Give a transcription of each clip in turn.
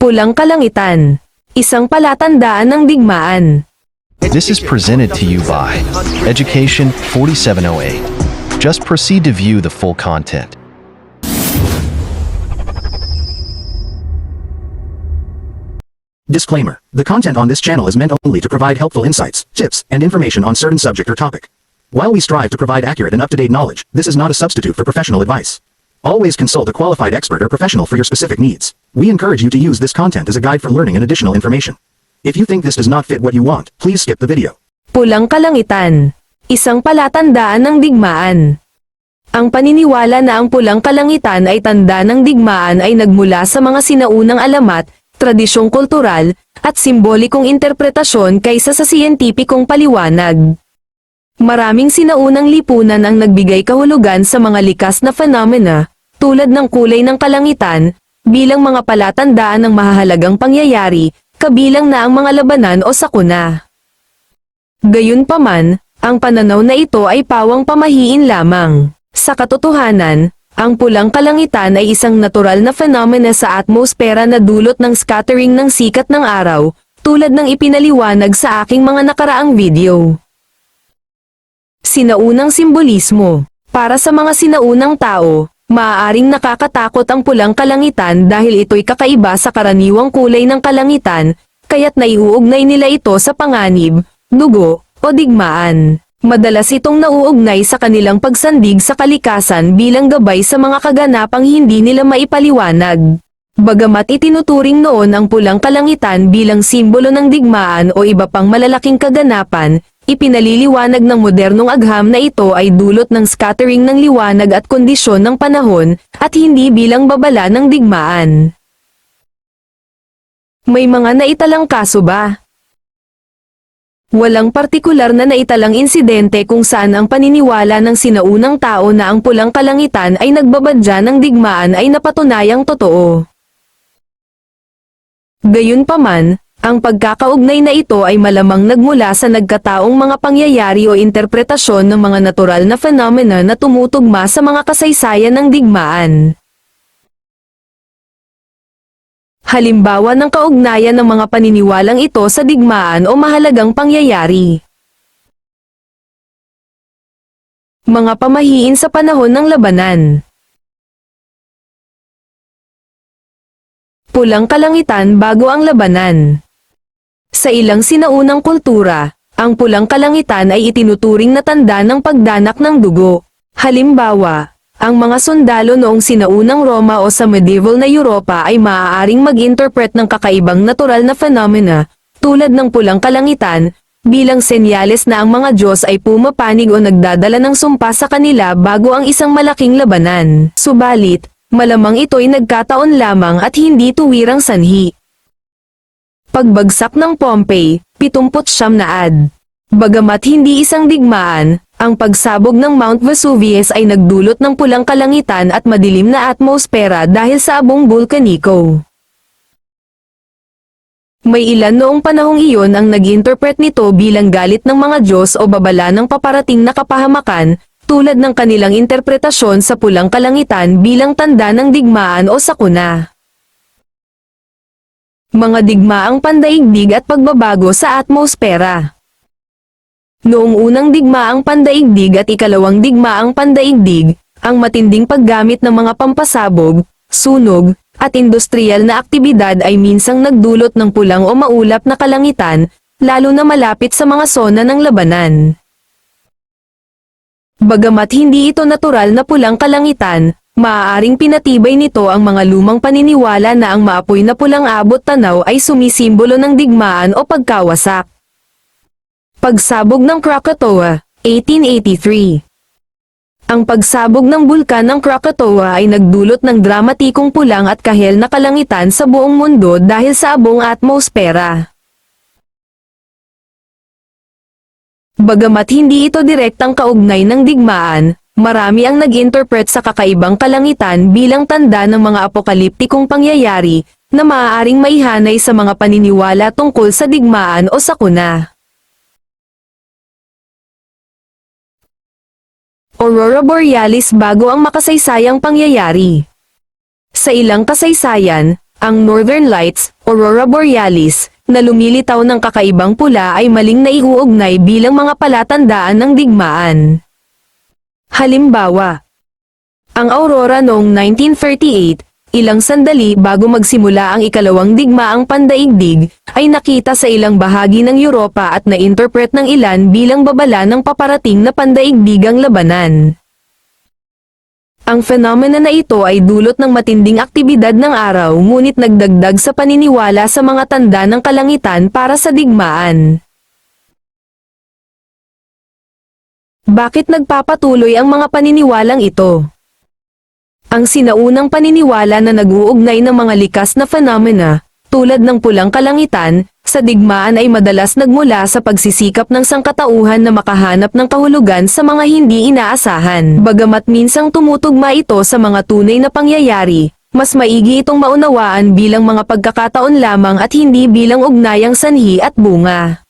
Pulang kalangitan. Isang palatandaan ng digmaan. This is presented to you by Education 4708. Just proceed to view the full content. Disclaimer. The content on this channel is meant only to provide helpful insights, tips, and information on certain subject or topic. While we strive to provide accurate and up-to-date knowledge, this is not a substitute for professional advice. Always consult a qualified expert or professional for your specific needs. We encourage you to use this content as a guide for learning and additional information. If you think this does not fit what you want, please skip the video. Pulang kalangitan. Isang palatandaan ng digmaan. Ang paniniwala na ang pulang kalangitan ay tanda ng digmaan ay nagmula sa mga sinaunang alamat, tradisyong kultural, at simbolikong interpretasyon kaysa sa siyentipikong paliwanag. Maraming sinaunang lipunan ang nagbigay kahulugan sa mga likas na phenomena, tulad ng kulay ng kalangitan, bilang mga palatandaan ng mahahalagang pangyayari, kabilang na ang mga labanan o sakuna. Gayunpaman, ang pananaw na ito ay pawang pamahiin lamang. Sa katotohanan, ang pulang kalangitan ay isang natural na phenomena sa atmosfera na dulot ng scattering ng sikat ng araw, tulad ng ipinaliwanag sa aking mga nakaraang video. Sinaunang simbolismo Para sa mga sinaunang tao, maaaring nakakatakot ang pulang kalangitan dahil ito'y kakaiba sa karaniwang kulay ng kalangitan, kaya't naiuugnay nila ito sa panganib, dugo, o digmaan. Madalas itong nauugnay sa kanilang pagsandig sa kalikasan bilang gabay sa mga kaganapang hindi nila maipaliwanag. Bagamat itinuturing noon ang pulang kalangitan bilang simbolo ng digmaan o iba pang malalaking kaganapan, ipinaliliwanag ng modernong agham na ito ay dulot ng scattering ng liwanag at kondisyon ng panahon, at hindi bilang babala ng digmaan. May mga naitalang kaso ba? Walang partikular na naitalang insidente kung saan ang paniniwala ng sinaunang tao na ang pulang kalangitan ay nagbabadya ng digmaan ay napatunayang totoo. Gayunpaman, ang pagkakaugnay na ito ay malamang nagmula sa nagkataong mga pangyayari o interpretasyon ng mga natural na phenomena na tumutugma sa mga kasaysayan ng digmaan. Halimbawa ng kaugnayan ng mga paniniwalang ito sa digmaan o mahalagang pangyayari. Mga pamahiin sa panahon ng labanan. Pulang kalangitan bago ang labanan. Sa ilang sinaunang kultura, ang pulang kalangitan ay itinuturing na tanda ng pagdanak ng dugo. Halimbawa, ang mga sundalo noong sinaunang Roma o sa medieval na Europa ay maaaring mag-interpret ng kakaibang natural na phenomena, tulad ng pulang kalangitan, bilang senyales na ang mga Diyos ay pumapanig o nagdadala ng sumpa sa kanila bago ang isang malaking labanan. Subalit, malamang ito'y nagkataon lamang at hindi tuwirang sanhi. Pagbagsak ng Pompey, 79 na ad. Bagamat hindi isang digmaan, ang pagsabog ng Mount Vesuvius ay nagdulot ng pulang kalangitan at madilim na atmosfera dahil sa abong bulkaniko. May ilan noong panahong iyon ang nag-interpret nito bilang galit ng mga Diyos o babala ng paparating na kapahamakan, tulad ng kanilang interpretasyon sa pulang kalangitan bilang tanda ng digmaan o sakuna. Mga digmaang pandaigdig at pagbabago sa atmosfera Noong unang digmaang pandaigdig at ikalawang digmaang pandaigdig, ang matinding paggamit ng mga pampasabog, sunog, at industrial na aktibidad ay minsang nagdulot ng pulang o maulap na kalangitan, lalo na malapit sa mga sona ng labanan. Bagamat hindi ito natural na pulang kalangitan, maaaring pinatibay nito ang mga lumang paniniwala na ang maapoy na pulang abot tanaw ay sumisimbolo ng digmaan o pagkawasak. Pagsabog ng Krakatoa, 1883 Ang pagsabog ng bulkan ng Krakatoa ay nagdulot ng dramatikong pulang at kahel na kalangitan sa buong mundo dahil sa abong atmosfera. Bagamat hindi ito direktang kaugnay ng digmaan, marami ang nag-interpret sa kakaibang kalangitan bilang tanda ng mga apokaliptikong pangyayari na maaaring maihanay sa mga paniniwala tungkol sa digmaan o sakuna. Aurora Borealis bago ang makasaysayang pangyayari. Sa ilang kasaysayan, Ang Northern Lights, Aurora Borealis, na lumilitaw ng kakaibang pula ay maling naiuugnay bilang mga palatandaan ng digmaan. Halimbawa, ang aurora noong 1938, ilang sandali bago magsimula ang ikalawang digmaang pandaigdig, ay nakita sa ilang bahagi ng Europa at na-interpret ng ilan bilang babala ng paparating na pandaigdigang labanan. Ang fenomena na ito ay dulot ng matinding aktibidad ng araw ngunit nagdagdag sa paniniwala sa mga tanda ng kalangitan para sa digmaan. Bakit nagpapatuloy ang mga paniniwalang ito? Ang sinaunang paniniwala na nag-uugnay ng mga likas na phenomena, tulad ng pulang kalangitan, sa digmaan ay madalas nagmula sa pagsisikap ng sangkatauhan na makahanap ng kahulugan sa mga hindi inaasahan. Bagamat minsang tumutugma ito sa mga tunay na pangyayari, mas maigi itong maunawaan bilang mga pagkakataon lamang at hindi bilang ugnayang sanhi at bunga.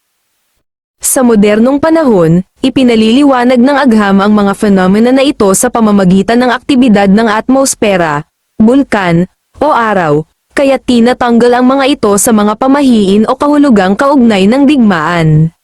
Sa modernong panahon, ipinaliliwanag ng agham ang mga fenomena na ito sa pamamagitan ng aktibidad ng atmosfera, bulkan, o araw, kaya tinatanggal ang mga ito sa mga pamahiin o kahulugang kaugnay ng digmaan.